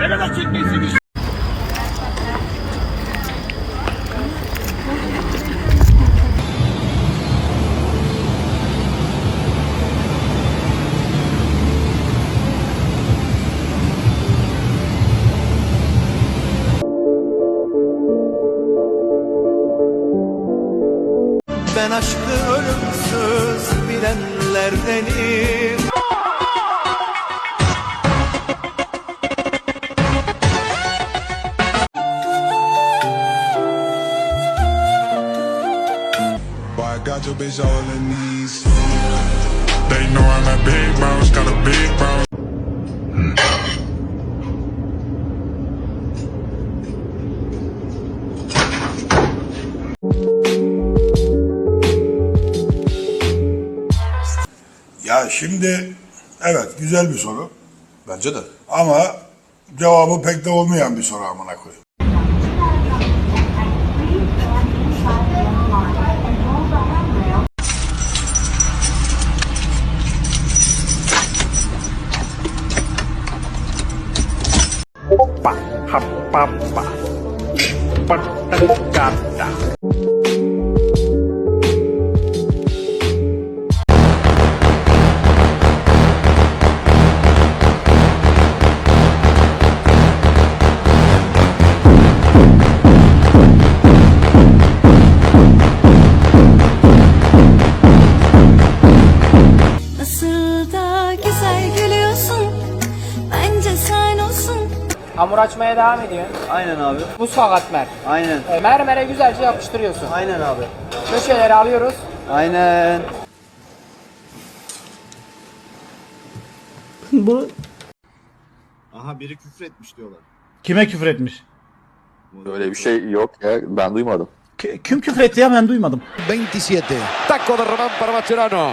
ne kadar çekmişsiniz? Your bitch all in these. They know I'm a big boss, got a big boss. Ya şimdi evet güzel bir soru Bence de. ama cevabı pek de olmayan bir soru amına koyayım. Nasıl açmaya devam ediyorsun. Aynen abi. Mutfak atmer. Aynen. E, mermere güzelce yapıştırıyorsun. Aynen abi. Köşeleri alıyoruz. Aynen. Aha biri küfür etmiş diyorlar. Kime küfür etmiş? Öyle bir şey yok ya ben duymadım. K- kim küfür etti ya ben duymadım. 27. Taco de Román para Mascherano.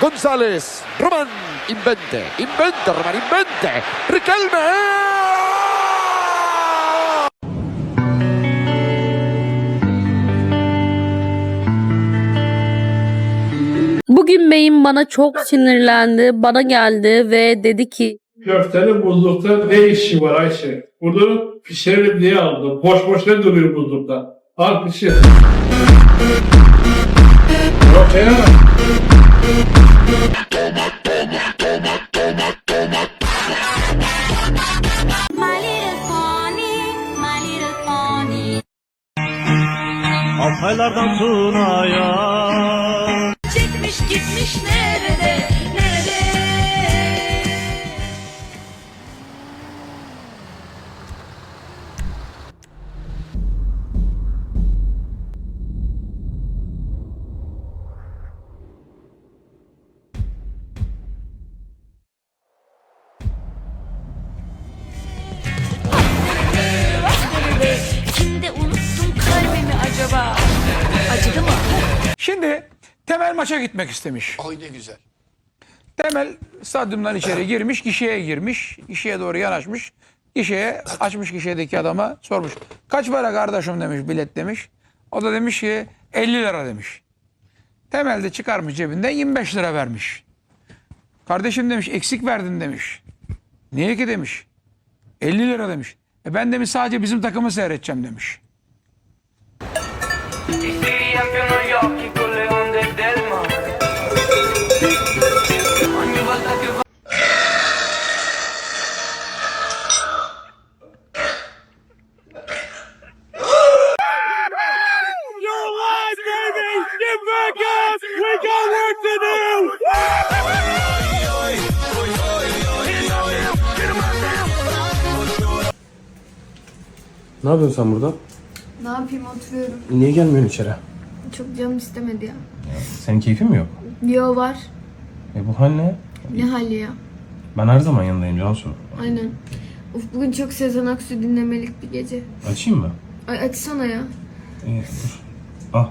González. Román. Invente. Invente, Román. Invente. Riquelme. Bugün beyim bana çok sinirlendi Bana geldi ve dedi ki Köftenin buzlukta ne işi var Ayşe? Bunu pişirelim diye aldım. Boş boş ne duruyor buzlukta? Al pişir. Yok ya. Altaylardan Tuna'ya Temel maça gitmek istemiş. Ay ne güzel. Temel stadyumdan içeri girmiş, gişeye girmiş. Gişeye doğru yanaşmış. Gişeye açmış gişedeki adama sormuş. Kaç para kardeşim demiş bilet demiş. O da demiş ki 50 lira demiş. Temel de çıkarmış cebinden 25 lira vermiş. Kardeşim demiş eksik verdin demiş. Niye ki demiş. 50 lira demiş. E ben demiş sadece bizim takımı seyredeceğim demiş. Ne yapıyorsun sen burada? Ne yapayım oturuyorum. Niye gelmiyorsun içeri? Çok canım istemedi ya. Senin keyfin mi yok? Yo var. E bu hal ne? Ne hali ya? Ben her zaman yanındayım Cansu. Aynen. Uf bugün çok Sezen Aksu dinlemelik bir gece. Açayım mı? Ay açsana ya. İyi dur. Al.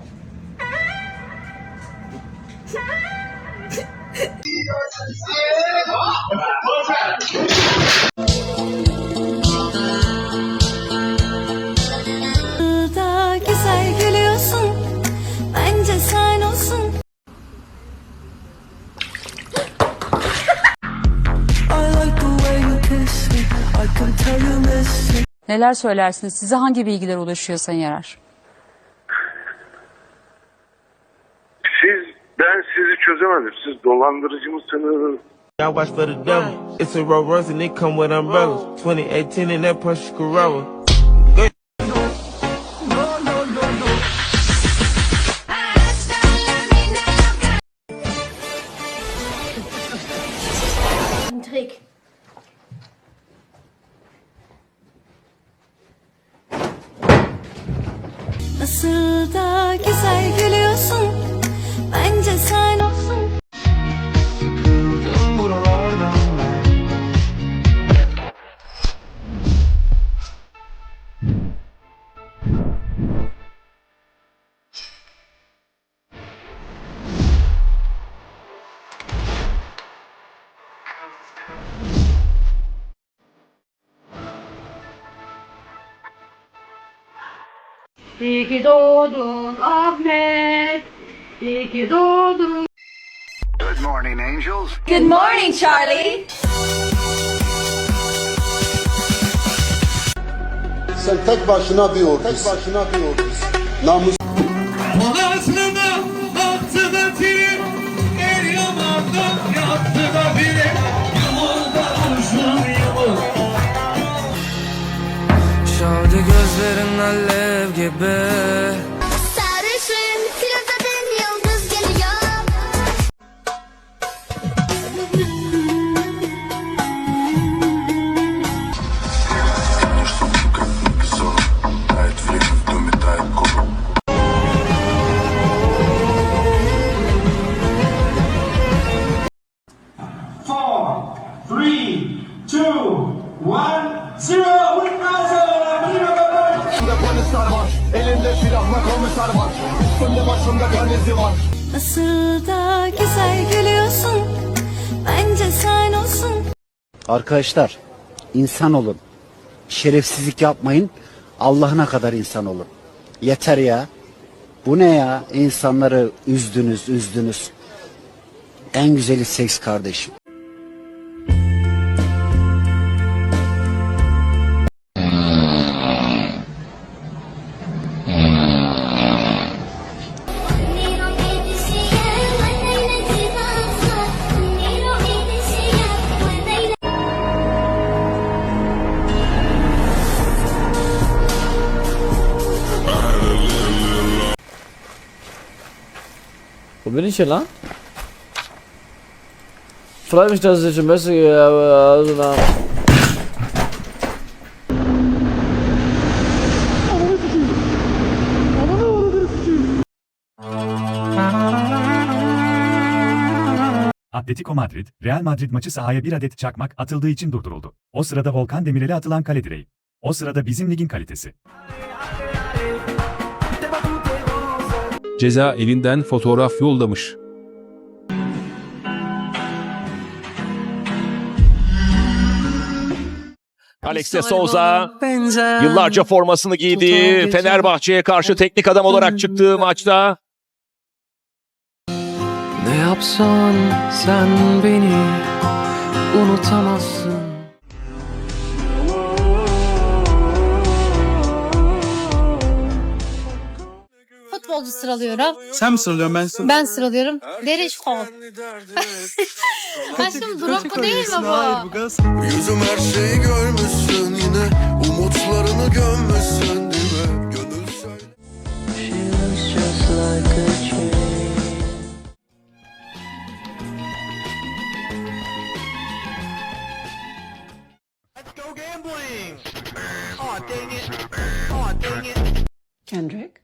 Neler söylersiniz? Size hangi bilgiler ulaşıyor Sayın Yarar? Siz, ben sizi çözemedim. Siz dolandırıcı mısınız? I watch for the devil. It's a Rolls Royce and they come with umbrellas. 2018 in that Porsche Carrera. İyi ki doğdun Ahmet. İyi ki doğdun. Good morning angels. Good morning Charlie. Sen tek başına bir ordusun. Tek başına bir ordusun. Namus. Şavdi gözlerin alev gibi Nasıl da güzel gülüyorsun. Bence sen olsun. Arkadaşlar insan olun. Şerefsizlik yapmayın. Allah'ına kadar insan olun. Yeter ya. Bu ne ya? İnsanları üzdünüz, üzdünüz. En güzeli seks kardeşim. Bin ich hier lang? Freue mich, dass ich im Messer gehe, aber also na. Atletico Madrid, Real Madrid maçı sahaya bir adet çakmak atıldığı için durduruldu. O sırada Volkan Demirel'e atılan kale direği. O sırada bizim ligin kalitesi. Ceza evinden fotoğraf yollamış. Alex de Souza yıllarca formasını giydi. Fenerbahçe'ye karşı teknik adam olarak çıktığı maçta Ne yapsan sen beni unutamazsın. Futbolcu sıralıyorum. Sen mi sıralıyorsun ben sırlıyorum. Ben sıralıyorum. Derişkov. Aşkım Drogba değil mi bu? Yüzüm her şeyi görmüşsün yine. Umutlarını gömmüşsün değil mi? Gönül söyle. Kendrick.